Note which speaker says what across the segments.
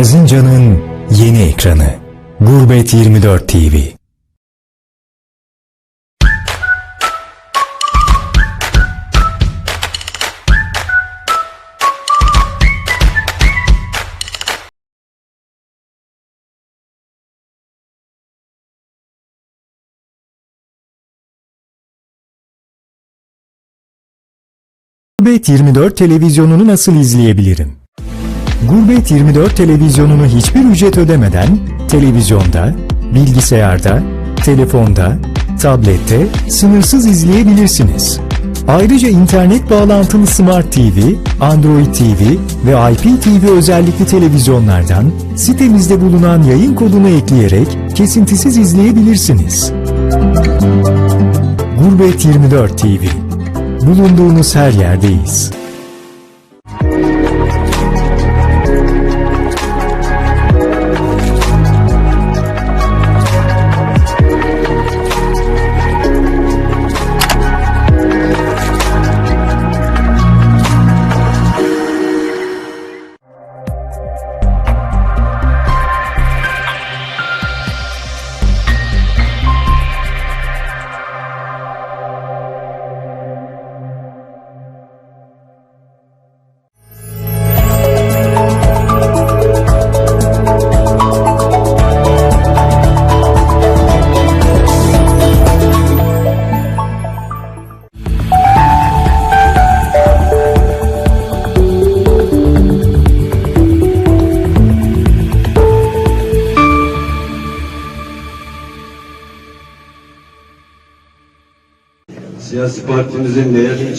Speaker 1: Erzincan'ın yeni ekranı. Gurbet 24 TV. Gurbet 24 televizyonunu nasıl izleyebilirim? Gurbet 24 televizyonunu hiçbir ücret ödemeden televizyonda, bilgisayarda, telefonda, tablette sınırsız izleyebilirsiniz. Ayrıca internet bağlantılı Smart TV, Android TV ve IPTV özellikli televizyonlardan sitemizde bulunan yayın kodunu ekleyerek kesintisiz izleyebilirsiniz. Gurbet 24 TV. Bulunduğunuz her yerdeyiz.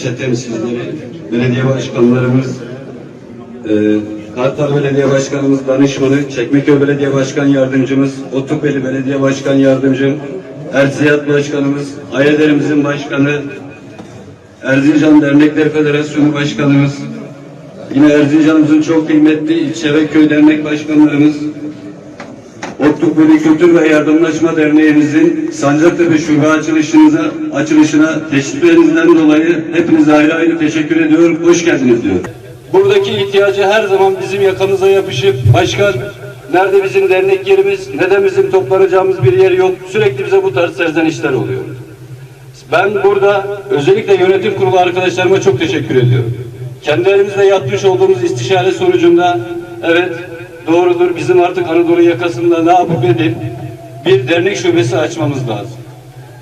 Speaker 2: İlçe temsilcileri, belediye başkanlarımız, e, Kartal Belediye Başkanımız, danışmanı, Çekmeköy Belediye Başkan Yardımcımız, Otukbeli Belediye Başkan Yardımcım, Erziyat Başkanımız, Ayederimizin Başkanı, Erzincan Dernekler Federasyonu Başkanımız, yine Erzincan'ımızın çok kıymetli ilçe ve köy dernek başkanlarımız, Otlukbeli Kültür ve Yardımlaşma Derneğimizin Sancaktepe Şube açılışınıza, açılışına teşriflerinizden dolayı hepinize ayrı ayrı teşekkür ediyorum. Hoş geldiniz diyorum. Buradaki ihtiyacı her zaman bizim yakamıza yapışıp başkan nerede bizim dernek yerimiz, neden bizim toplanacağımız bir yer yok. Sürekli bize bu tarz serzenişler oluyor. Ben burada özellikle yönetim kurulu arkadaşlarıma çok teşekkür ediyorum. Kendilerimizle yapmış olduğumuz istişare sonucunda evet doğrudur bizim artık Anadolu yakasında ne yapıp edip bir dernek şubesi açmamız lazım.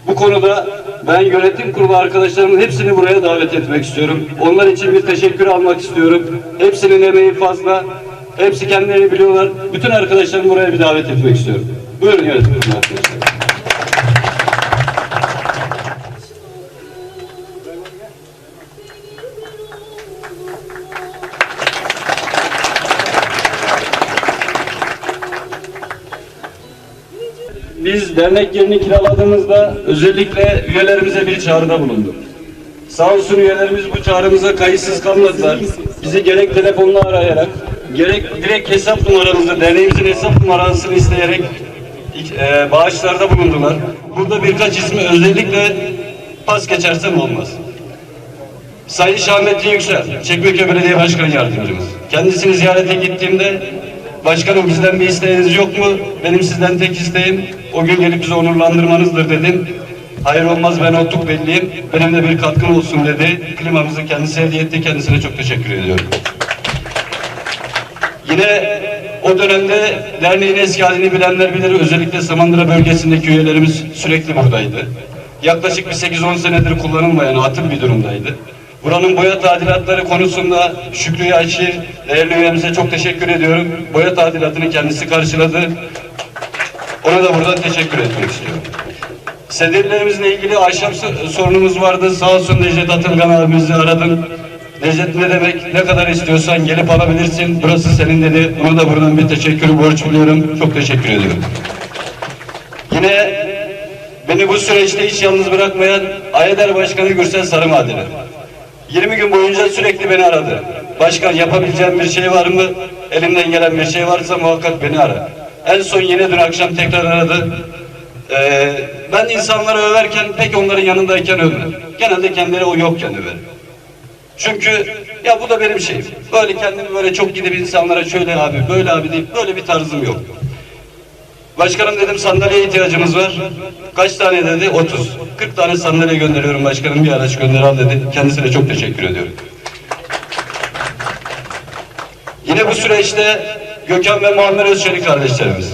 Speaker 2: Bu konuda ben yönetim kurulu arkadaşlarımın hepsini buraya davet etmek istiyorum. Onlar için bir teşekkür almak istiyorum. Hepsinin emeği fazla. Hepsi kendilerini biliyorlar. Bütün arkadaşlarımı buraya bir davet etmek istiyorum. Buyurun yönetim kurulu arkadaşlar. Dernek yerini kiraladığımızda özellikle üyelerimize bir çağrıda bulunduk. Sağ olsun üyelerimiz bu çağrımıza kayıtsız kalmadılar. Bizi gerek telefonla arayarak, gerek direkt hesap numaramızı, derneğimizin hesap numarasını isteyerek e, bağışlarda bulundular. Burada birkaç ismi özellikle pas geçersem olmaz. Sayın Şahmettin Yüksel, Çekmeköy Belediye Başkan Yardımcımız. Kendisini ziyarete gittiğimde Başkanım bizden bir isteğiniz yok mu? Benim sizden tek isteğim o gün gelip bizi onurlandırmanızdır dedim. Hayır olmaz ben otluk belliyim. Benim de bir katkım olsun dedi. Klimamızı kendisi hediye etti. Kendisine çok teşekkür ediyorum. Yine o dönemde derneğin eski halini bilenler bilir. Özellikle Samandıra bölgesindeki üyelerimiz sürekli buradaydı. Yaklaşık bir 8-10 senedir kullanılmayan atıl bir durumdaydı. Buranın boya tadilatları konusunda Şükrü Yayçi değerli üyemize çok teşekkür ediyorum. Boya tadilatını kendisi karşıladı. Ona da buradan teşekkür etmek istiyorum. Sedirlerimizle ilgili ahşap sorunumuz vardı. Sağ olsun Necdet Atılgan abimizi aradım. Necdet ne demek ne kadar istiyorsan gelip alabilirsin. Burası senin dedi. Ona da buradan bir teşekkür borç biliyorum. Çok teşekkür ediyorum. Yine beni bu süreçte hiç yalnız bırakmayan Ayeder Başkanı Gürsel Sarımadeli. 20 gün boyunca sürekli beni aradı. Başkan yapabileceğim bir şey var mı? Elimden gelen bir şey varsa muhakkak beni ara. En son yine dün akşam tekrar aradı. Ee, ben insanları överken pek onların yanındayken övmem. Genelde kendileri o yokken överim. Çünkü Ya bu da benim şeyim. Böyle kendimi böyle çok gidip insanlara şöyle abi, böyle abi deyip böyle bir tarzım yok. Başkanım dedim sandalyeye ihtiyacımız var. Kaç tane dedi? 30. 40 tane sandalye gönderiyorum başkanım bir araç gönder al dedi. Kendisine çok teşekkür ediyorum. Yine bu süreçte Gökhan ve Muammer Özçelik kardeşlerimiz.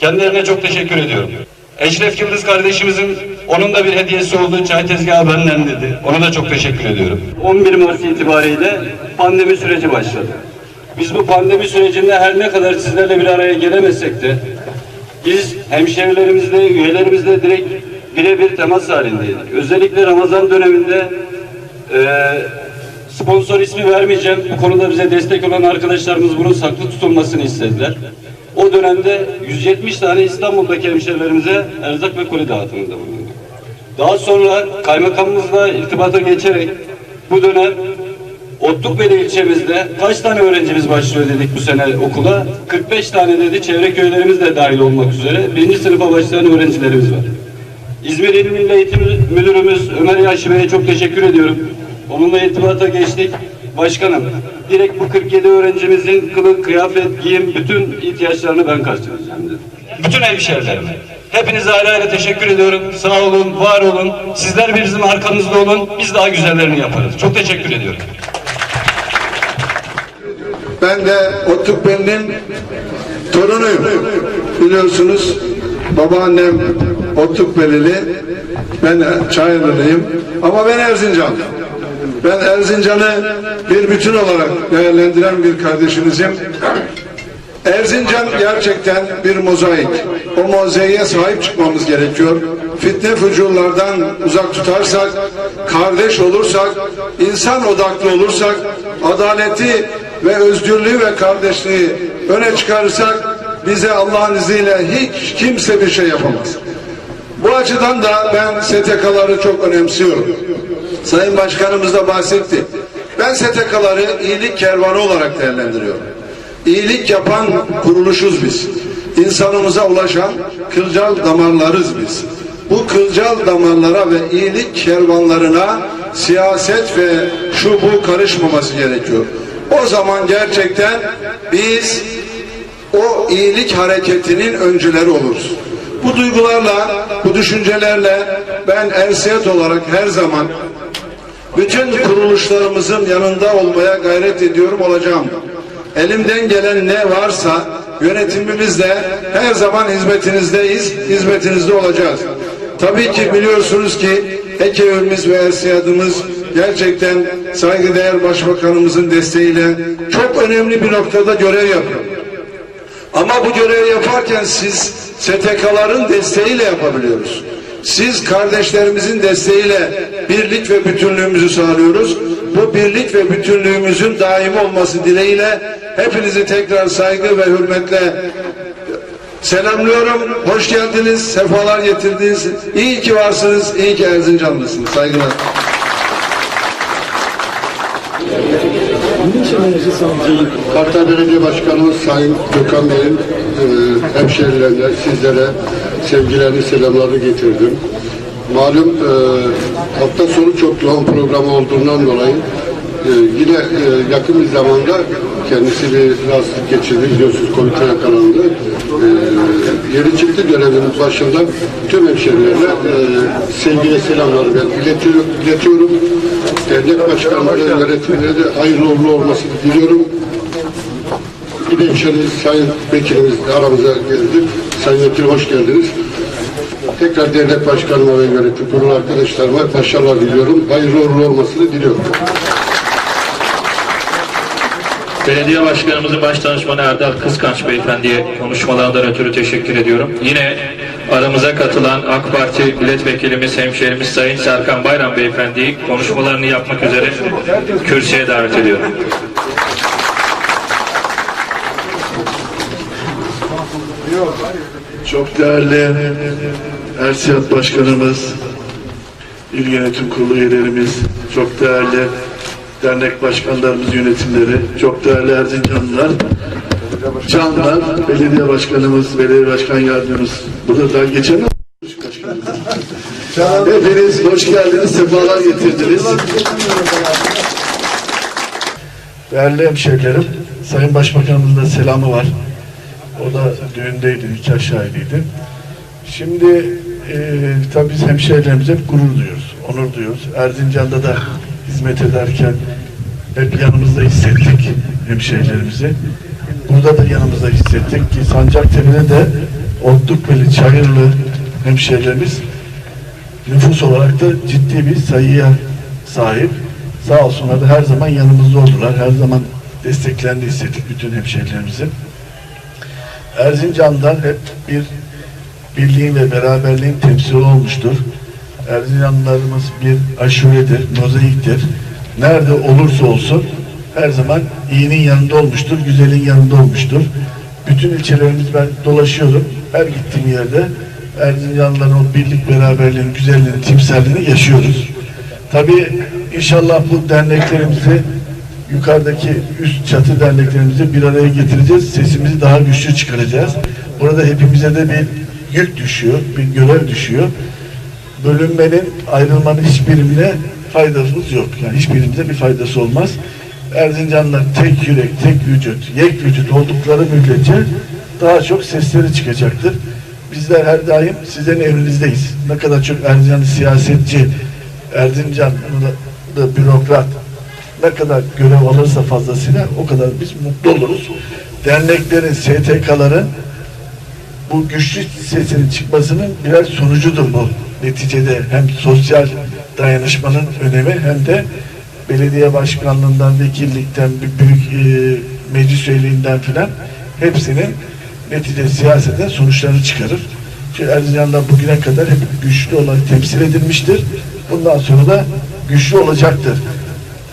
Speaker 2: Kendilerine çok teşekkür ediyorum. Eşref Yıldız kardeşimizin onun da bir hediyesi oldu. Çay tezgahı benden dedi. Ona da çok teşekkür ediyorum. 11 Mart itibariyle pandemi süreci başladı. Biz bu pandemi sürecinde her ne kadar sizlerle bir araya gelemesek de biz hemşehrilerimizle, üyelerimizle direkt birebir temas halindeydik. Özellikle Ramazan döneminde eee sponsor ismi vermeyeceğim. Bu konuda bize destek olan arkadaşlarımız bunun saklı tutulmasını istediler. O dönemde 170 tane İstanbul'daki hemşehrilerimize erzak ve koli dağıtımında bulunduk. Daha sonra kaymakamımızla irtibata geçerek bu dönem Otlukbeli ilçemizde kaç tane öğrencimiz başlıyor dedik bu sene okula. 45 tane dedi çevre köylerimiz de dahil olmak üzere. Birinci sınıfa başlayan öğrencilerimiz var. İzmir İl Milli Eğitim Müdürümüz Ömer Yaşı Bey'e çok teşekkür ediyorum. Onunla irtibata geçtik. Başkanım, direkt bu 47 öğrencimizin kılık, kıyafet, giyim, bütün ihtiyaçlarını ben karşılayacağım dedi. Bütün hemşehrilerime. Hepinize ayrı ayrı teşekkür ediyorum. Sağ olun, var olun. Sizler bizim arkamızda olun. Biz daha güzellerini yaparız. Çok teşekkür ediyorum.
Speaker 3: Ben de Otlukbeli'nin torunuyum. Biliyorsunuz babaannem Otlukbelili, ben Çayırlılıyım ama ben Erzincan. Ben Erzincan'ı bir bütün olarak değerlendiren bir kardeşinizim. Erzincan gerçekten bir mozaik. O mozaiğe sahip çıkmamız gerekiyor. Fitne fücurlardan uzak tutarsak, kardeş olursak, insan odaklı olursak, adaleti ve özgürlüğü ve kardeşliği öne çıkarırsak bize Allah'ın izniyle hiç kimse bir şey yapamaz. Bu açıdan da ben STK'ları çok önemsiyorum. Sayın Başkanımız da bahsetti. Ben STK'ları iyilik kervanı olarak değerlendiriyorum. İyilik yapan kuruluşuz biz. İnsanımıza ulaşan kılcal damarlarız biz. Bu kılcal damarlara ve iyilik kervanlarına siyaset ve şu bu karışmaması gerekiyor. O zaman gerçekten biz o iyilik hareketinin öncüleri oluruz. Bu duygularla, bu düşüncelerle ben Ersiyet olarak her zaman bütün kuruluşlarımızın yanında olmaya gayret ediyorum olacağım. Elimden gelen ne varsa yönetimimizle her zaman hizmetinizdeyiz, hizmetinizde olacağız. Tabii ki biliyorsunuz ki ekevimiz ve ersiyadımız gerçekten saygıdeğer başbakanımızın desteğiyle çok önemli bir noktada görev yapıyor. Ama bu görevi yaparken siz STK'ların desteğiyle yapabiliyoruz. Siz kardeşlerimizin desteğiyle birlik ve bütünlüğümüzü sağlıyoruz. Bu birlik ve bütünlüğümüzün daim olması dileğiyle hepinizi tekrar saygı ve hürmetle selamlıyorum. Hoş geldiniz, sefalar getirdiniz. İyi ki varsınız, iyi ki Erzincanlısınız. Saygılar.
Speaker 4: Kartal Belediye Başkanımız Sayın Gökhan Bey'in e, hemşehrilerine, sizlere sevgilerini, selamlarını getirdim. Malum e, hafta sonu çok yoğun program olduğundan dolayı e, yine e, yakın bir zamanda kendisi bir rahatsızlık geçirdi. Biliyorsunuz Covid'e yakalandı. E, yeni çıktı görevimiz başında tüm hemşehrilerine e, sevgi ve selamları ben iletiyorum. iletiyorum. Dernek başkanları, yönetimleri de hayırlı uğurlu olmasını diliyorum. De hemşehri Sayın Vekilimiz de aramıza geldi. Sayın Vekil hoş geldiniz. Tekrar dernek başkanıma ve yönetim kurulu arkadaşlarıma başarılar diliyorum. Hayırlı uğurlu olmasını diliyorum.
Speaker 5: Belediye Başkanımızın baş danışmanı Erdal Kıskanç Beyefendi'ye konuşmalarından ötürü teşekkür ediyorum. Yine aramıza katılan AK Parti milletvekilimiz, hemşerimiz Sayın Serkan Bayram Beyefendi'yi konuşmalarını yapmak üzere kürsüye davet ediyorum.
Speaker 6: Çok değerli Ersiyat Başkanımız, İl Yönetim Kurulu üyelerimiz, çok değerli dernek başkanlarımız, yönetimleri, çok değerli Erzincanlılar, Canlar, belediye başkanımız, belediye başkan yardımcımız, burada geçen. Hepiniz hoş geldiniz, sefalar getirdiniz. Değerli hemşehrilerim, Sayın Başbakanımızın da selamı var. O da düğündeydi, nikah şahidiydi. Şimdi e, tabii biz hemşehrilerimize hep gurur duyuyoruz, onur duyuyoruz. Erzincan'da da hizmet ederken hep yanımızda hissettik hemşehrilerimizi. Burada da yanımızda hissettik ki Sancaktepe'de de Otlukbeli, Çayırlı hemşehrilerimiz nüfus olarak da ciddi bir sayıya sahip. Sağ olsunlar da her zaman yanımızda oldular. Her zaman desteklerini hissettik bütün hemşehrilerimizin. Erzincan'dan hep bir birliğin ve beraberliğin temsili olmuştur. Erzincanlılarımız bir aşuredir, mozaiktir. Nerede olursa olsun her zaman iyinin yanında olmuştur, güzelin yanında olmuştur. Bütün ilçelerimiz ben dolaşıyorum. Her gittiğim yerde Erzincanlıların o birlik, beraberliğin, güzelliğini, timsalini yaşıyoruz. Tabii inşallah bu derneklerimizi yukarıdaki üst çatı derneklerimizi bir araya getireceğiz. Sesimizi daha güçlü çıkaracağız. Burada hepimize de bir yük düşüyor, bir görev düşüyor. Bölünmenin, ayrılmanın hiçbirine faydamız yok. Yani hiçbirimize bir faydası olmaz. Erzincanlılar tek yürek, tek vücut, yek vücut oldukları müddetçe daha çok sesleri çıkacaktır. Bizler her daim sizlerin emrinizdeyiz. Ne kadar çok Erzincanlı siyasetçi, Erzincanlı bürokrat ne kadar görev alırsa fazlasıyla o kadar biz mutlu oluruz. Derneklerin, STK'ların bu güçlü sesinin çıkmasının birer sonucudur bu. Neticede hem sosyal dayanışmanın önemi hem de belediye başkanlığından, vekillikten, büyük e, meclis üyeliğinden filan hepsinin netice siyaseten sonuçlarını çıkarır. Çünkü Erzincan'da bugüne kadar hep güçlü olarak temsil edilmiştir. Bundan sonra da güçlü olacaktır.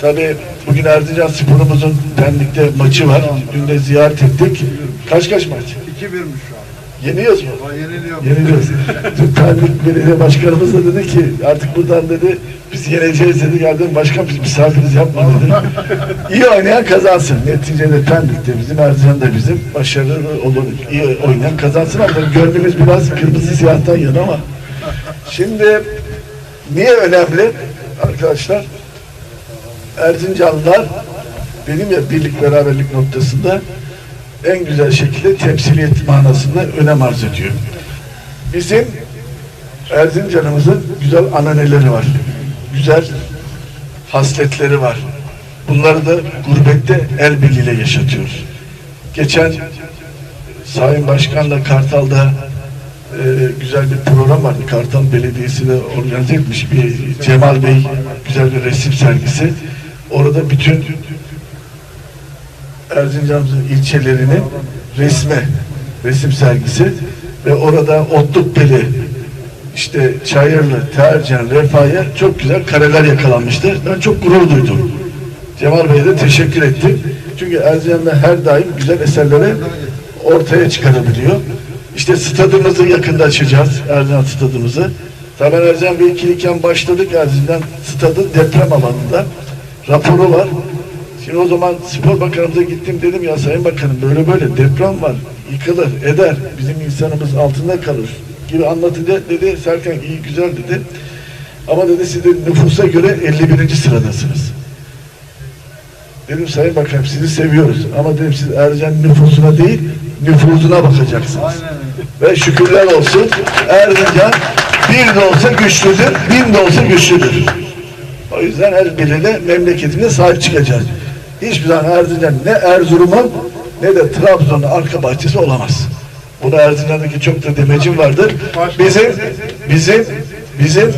Speaker 6: Tabii bugün Erzincan sporumuzun Pendik'te maçı var. Dün de ziyaret ettik. Kaç kaç maç?
Speaker 3: 2-1'miş şu an.
Speaker 6: Yeniyoruz mu?
Speaker 3: Yeniliyor.
Speaker 6: Yeniliyoruz. Dün Pendik Belediye Başkanımız da dedi ki artık buradan dedi biz yeneceğiz dedi. Geldim başkan biz misafiriz yapma dedi. İyi oynayan kazansın. Neticede Pendik de bizim, Erzincan da bizim. Başarılı olur. İyi oynayan kazansın ama gönlümüz biraz kırmızı siyahtan yana ama şimdi niye önemli arkadaşlar? Erzincanlılar benim ya birlik beraberlik noktasında en güzel şekilde temsiliyet manasında önem arz ediyor. Bizim Erzincan'ımızın güzel ananeleri var. Güzel hasletleri var. Bunları da gurbette el birliğiyle yaşatıyoruz. Geçen Sayın Başkan'la Kartal'da e, güzel bir program vardı. Kartal Belediyesi de organize etmiş bir Cemal Bey güzel bir resim sergisi. Orada bütün Erzincan'ımızın ilçelerinin resme, resim sergisi ve orada Otlukbeli, işte Çayırlı, Tercan, Refah'ya çok güzel kareler yakalanmıştı. Ben çok gurur duydum. Cemal Bey'e de teşekkür ettim. Çünkü Erzincan'da her daim güzel eserleri ortaya çıkarabiliyor. İşte stadımızı yakında açacağız. Erzincan stadımızı. Tabii Erzincan vekiliyken başladık Erzincan stadı deprem alanında. Raporu var. Şimdi o zaman spor bakanımıza gittim dedim ya sayın bakanım böyle böyle deprem var. Yıkılır, eder. Bizim insanımız altında kalır gibi anlatınca dedi Serkan iyi güzel dedi. Ama dedi siz de nüfusa göre 51. sıradasınız. Dedim Sayın Bakanım sizi seviyoruz ama dedim siz Ercan nüfusuna değil nüfuzuna bakacaksınız. Ve şükürler olsun Erzincan bir de olsa güçlüdür, bin de olsa güçlüdür. O yüzden her birine memleketine sahip çıkacağız. Hiçbir zaman Erzincan ne Erzurum'un ne de Trabzon'un arka bahçesi olamaz. Bunu Erzincan'daki çok da demecim vardır. Bizim bizim bizim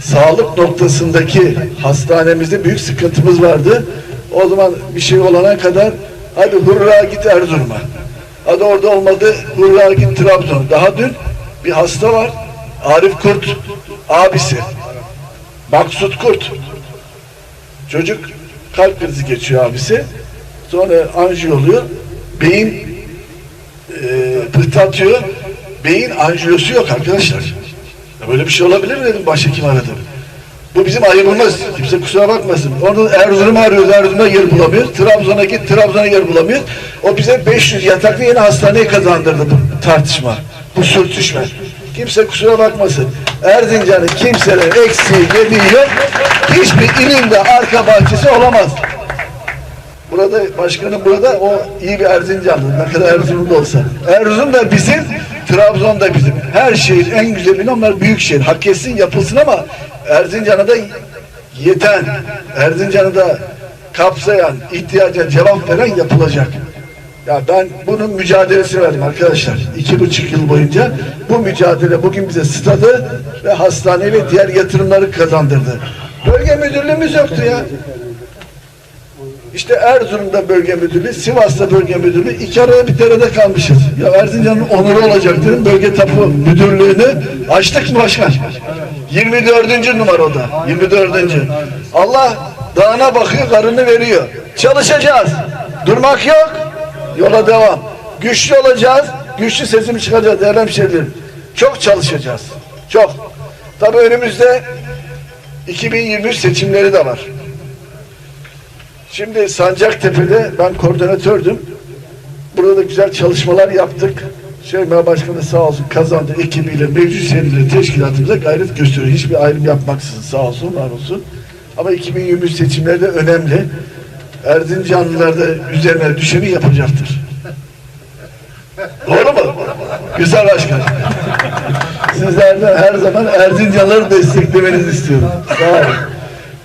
Speaker 6: sağlık noktasındaki hastanemizde büyük sıkıntımız vardı. O zaman bir şey olana kadar hadi hurra git Erzurum'a. Hadi orada olmadı hurra git Trabzon. Daha dün bir hasta var. Arif Kurt abisi. Maksut Kurt. Çocuk kalp krizi geçiyor abisi. Sonra anjiyo oluyor. Beyin e, pıhtı atıyor. Beyin anjiyosu yok arkadaşlar. Ya böyle bir şey olabilir mi dedim başhekim aradım. Bu bizim ayıbımız. Kimse kusura bakmasın. Onu Erzurum'u arıyoruz. Erzurum'da yer bulamıyoruz. Trabzon'a git. Trabzon'a yer bulamıyoruz. O bize 500 yataklı yeni hastaneyi kazandırdı bu tartışma. Bu sürtüşme. Kimse kusura bakmasın. Erzincan'ın kimsenin eksiği, yediği yok. Hiçbir ilinde arka bahçesi olamaz. Burada başkanım burada o iyi bir Erzincanlı. Ne kadar Erzurum'da olsa. Erzurum da bizim, Trabzon da bizim. Her şehir en güzelini onlar büyük şehir. Hak etsin yapılsın ama Erzincan'a da yeten, Erzincan'ı da kapsayan, ihtiyaca cevap veren yapılacak. Ya ben bunun mücadelesini verdim arkadaşlar. İki buçuk yıl boyunca bu mücadele bugün bize stadı ve hastane ve diğer yatırımları kazandırdı. Bölge müdürlüğümüz yoktu ya. İşte Erzurum'da bölge müdürlüğü, Sivas'ta bölge müdürlüğü, iki arada bir derede kalmışız. Ya Erzincan'ın onuru olacak dedim, bölge tapu müdürlüğünü açtık mı başkan? 24. numara o da, 24. Allah dağına bakıyor, karını veriyor. Çalışacağız, durmak yok, yola devam. Güçlü olacağız, güçlü sesimi çıkacağız değerli hemşehrilerim. Çok çalışacağız, çok. Tabii önümüzde 2023 seçimleri de var. Şimdi Sancaktepe'de ben koordinatördüm. Burada da güzel çalışmalar yaptık. Şeyma Başkanı sağ olsun kazandı ekibiyle, mevcut şehirle teşkilatımıza gayret gösteriyor. Hiçbir ayrım yapmaksızın sağ olsun, var olsun. Ama 2023 seçimleri de önemli. Erzincanlılar da üzerine düşeni yapacaktır. Doğru mu? Güzel başkan. Sizlerden her zaman Erzincanlıları desteklemenizi istiyorum. Sağ olun.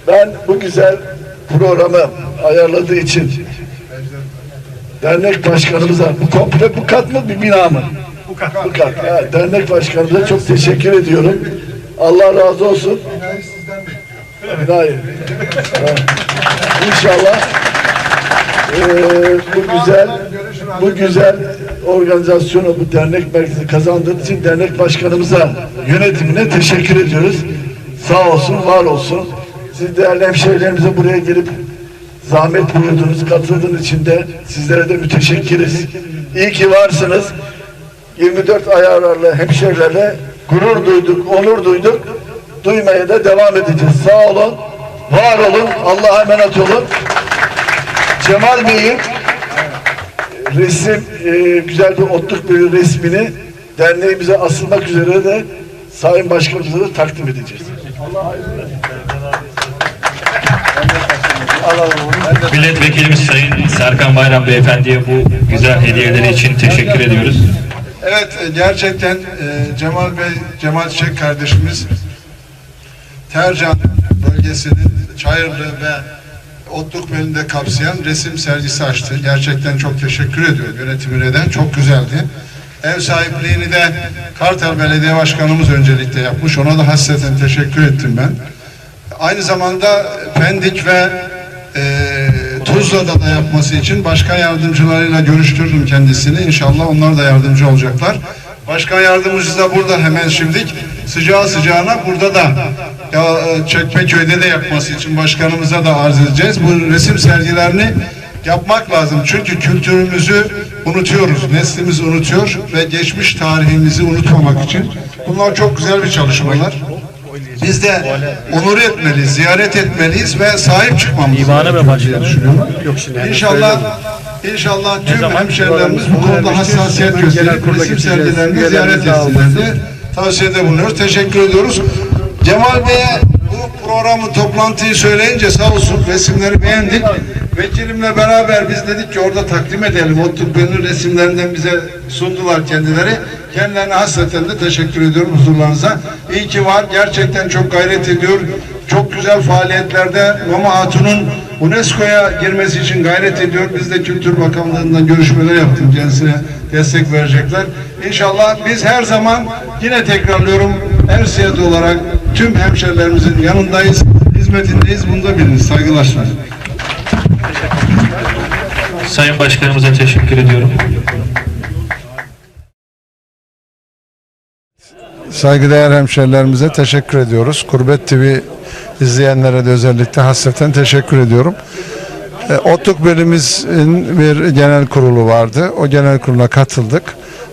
Speaker 6: Ben bu güzel programı ayarladığı için dernek başkanımıza bu komple bu kat mı bir bina mı? Bu kat. Bu kat. Ha, dernek başkanımıza çok teşekkür ediyorum. Allah razı olsun. Binayı. Ha. İnşallah eee, bu güzel bu güzel organizasyonu bu dernek merkezi kazandığı için dernek başkanımıza yönetimine teşekkür ediyoruz. Sağ olsun, var olsun. Siz değerli hemşehrilerimize buraya gelip zahmet buyurdunuz, katıldığınız için de sizlere de müteşekkiriz. İyi ki varsınız. 24 ayarlarla hemşehrilerle gurur duyduk, onur duyduk. Duymaya da devam edeceğiz. Sağ olun, var olun, Allah'a emanet olun. Cemal Bey'in resim, e, güzel bir otluk bir resmini derneğimize asılmak üzere de Sayın Başkanımıza da takdim edeceğiz.
Speaker 5: Milletvekilimiz Sayın Serkan Bayram Beyefendi'ye bu güzel hediyeleri için teşekkür ediyoruz.
Speaker 3: Evet e, gerçekten e, Cemal Bey, Cemal Çiçek kardeşimiz Tercan bölgesinin Çayırlı ve Otlukbeli'ni de kapsayan resim sergisi açtı. Gerçekten çok teşekkür ediyorum yönetimine de. Çok güzeldi. Ev sahipliğini de Kartal Belediye Başkanımız öncelikle yapmış. Ona da hasreten teşekkür ettim ben. Aynı zamanda Pendik ve Tuzla'da da yapması için başkan yardımcılarıyla görüştürdüm kendisini. İnşallah onlar da yardımcı olacaklar. Başkan yardımcısı da burada hemen şimdilik sıcağı sıcağına burada da ya, e, Çekmeköy'de de yapması için başkanımıza da arz edeceğiz. Bu resim sergilerini yapmak lazım. Çünkü kültürümüzü unutuyoruz. Neslimiz unutuyor ve geçmiş tarihimizi unutmamak için. Bunlar çok güzel bir çalışmalar. Biz de onur etmeliyiz, ziyaret etmeliyiz ve sahip çıkmamız gerekiyor. İnşallah İnşallah tüm hemşehrilerimiz bu konuda hassasiyet gösterip resim sergilerini ziyaret etsinler diye tavsiyede bulunuyoruz. Teşekkür ediyoruz. Cemal Bey'e bu programı toplantıyı söyleyince sağ olsun resimleri beğendik. Vekilimle beraber biz dedik ki orada takdim edelim. O tıbbının resimlerinden bize sundular kendileri. Kendilerine hasreten de teşekkür ediyorum huzurlarınıza. İyi ki var. Gerçekten çok gayret ediyor. Çok güzel faaliyetlerde Mama Hatun'un UNESCO'ya girmesi için gayret ediyor. Biz de Kültür Bakanlığı'ndan görüşmeler yaptık. Kendisine destek verecekler. İnşallah biz her zaman yine tekrarlıyorum Ersiyat olarak tüm hemşerilerimizin yanındayız. Hizmetindeyiz. Bunu da biliniz. Saygılar.
Speaker 5: Sayın Başkanımıza teşekkür ediyorum.
Speaker 7: Saygıdeğer hemşerilerimize teşekkür ediyoruz. Kurbet TV izleyenlere de özellikle hasreten teşekkür ediyorum. E, Otluk bölümümüzün bir genel kurulu vardı. O genel kurula katıldık.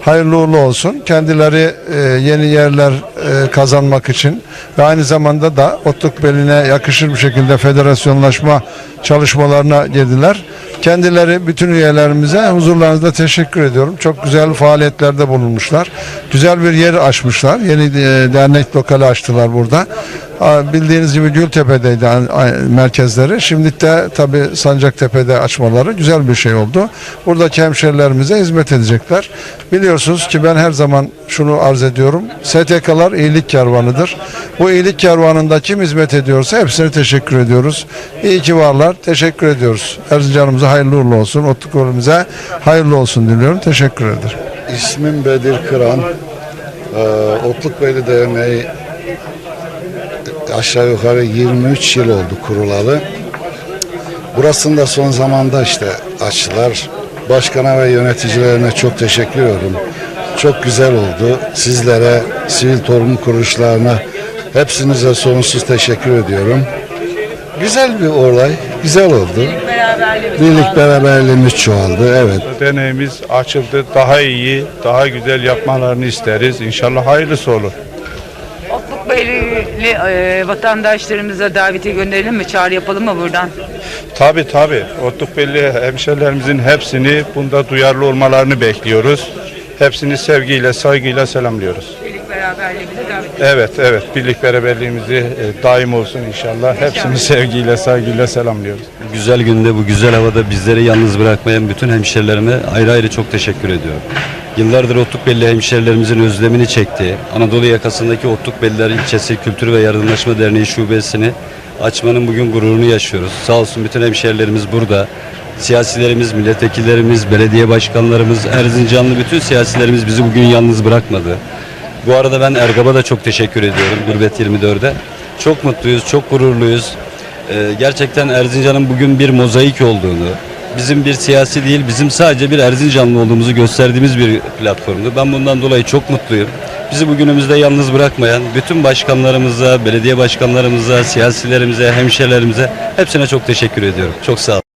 Speaker 7: Hayırlı uğurlu olsun. Kendileri e, yeni yerler e, kazanmak için ve aynı zamanda da Otluk beline yakışır bir şekilde federasyonlaşma çalışmalarına girdiler. Kendileri bütün üyelerimize huzurlarınızda teşekkür ediyorum. Çok güzel faaliyetlerde bulunmuşlar. Güzel bir yer açmışlar. Yeni e, dernek lokali açtılar burada.
Speaker 3: Bildiğiniz gibi Gültepe'deydi merkezleri. Şimdi de tabii Sancaktepe'de açmaları güzel bir şey oldu. Buradaki hemşerilerimize hizmet edecekler. Biliyorsunuz ki ben her zaman şunu arz ediyorum. STK'lar iyilik kervanıdır. Bu iyilik kervanında kim hizmet ediyorsa hepsine teşekkür ediyoruz. İyi ki varlar. Teşekkür ediyoruz. Erzincan'ımıza hayırlı uğurlu olsun. Otukolümüze hayırlı olsun diliyorum. Teşekkür ederim.
Speaker 8: İsmim Bedir Kıran. Ee, Otlukbeyli Derneği aşağı yukarı 23 yıl oldu kurulalı. Burasında son zamanda işte açtılar. Başkana ve yöneticilerine çok teşekkür ediyorum. Çok güzel oldu. Sizlere, sivil toplum kuruluşlarına hepsinize sonsuz teşekkür ediyorum. Güzel bir olay, güzel oldu. Birlik beraberliğimiz çoğaldı, evet.
Speaker 9: Deneyimiz açıldı. Daha iyi, daha güzel yapmalarını isteriz. İnşallah hayırlısı olur.
Speaker 10: Otlukbeyli e, vatandaşlarımıza daveti gönderelim mi? Çağrı yapalım mı buradan?
Speaker 9: Tabi tabi. Otlukbelli hemşerilerimizin hepsini bunda duyarlı olmalarını bekliyoruz. Hepsini sevgiyle, saygıyla selamlıyoruz.
Speaker 10: Birlik beraberliğimize davet
Speaker 9: Evet, evet. Birlik beraberliğimizi e, daim olsun inşallah. Hepsini sevgiyle, saygıyla selamlıyoruz.
Speaker 2: güzel günde bu güzel havada bizleri yalnız bırakmayan bütün hemşerilerime ayrı ayrı çok teşekkür ediyorum. Yıllardır Otlukbelli hemşerilerimizin özlemini çektiği Anadolu yakasındaki Otlukbelliler ilçesi Kültür ve Yardımlaşma Derneği şubesini açmanın bugün gururunu yaşıyoruz. Sağ olsun bütün hemşerilerimiz burada. Siyasilerimiz, milletvekillerimiz, belediye başkanlarımız, Erzincanlı bütün siyasilerimiz bizi bugün yalnız bırakmadı. Bu arada ben Ergab'a da çok teşekkür ediyorum Gurbet 24'e. Çok mutluyuz, çok gururluyuz. Ee, gerçekten Erzincan'ın bugün bir mozaik olduğunu, bizim bir siyasi değil, bizim sadece bir Erzincanlı olduğumuzu gösterdiğimiz bir platformdu. Ben bundan dolayı çok mutluyum. Bizi bugünümüzde yalnız bırakmayan bütün başkanlarımıza, belediye başkanlarımıza, siyasilerimize, hemşerilerimize hepsine çok teşekkür ediyorum. Çok sağ olun.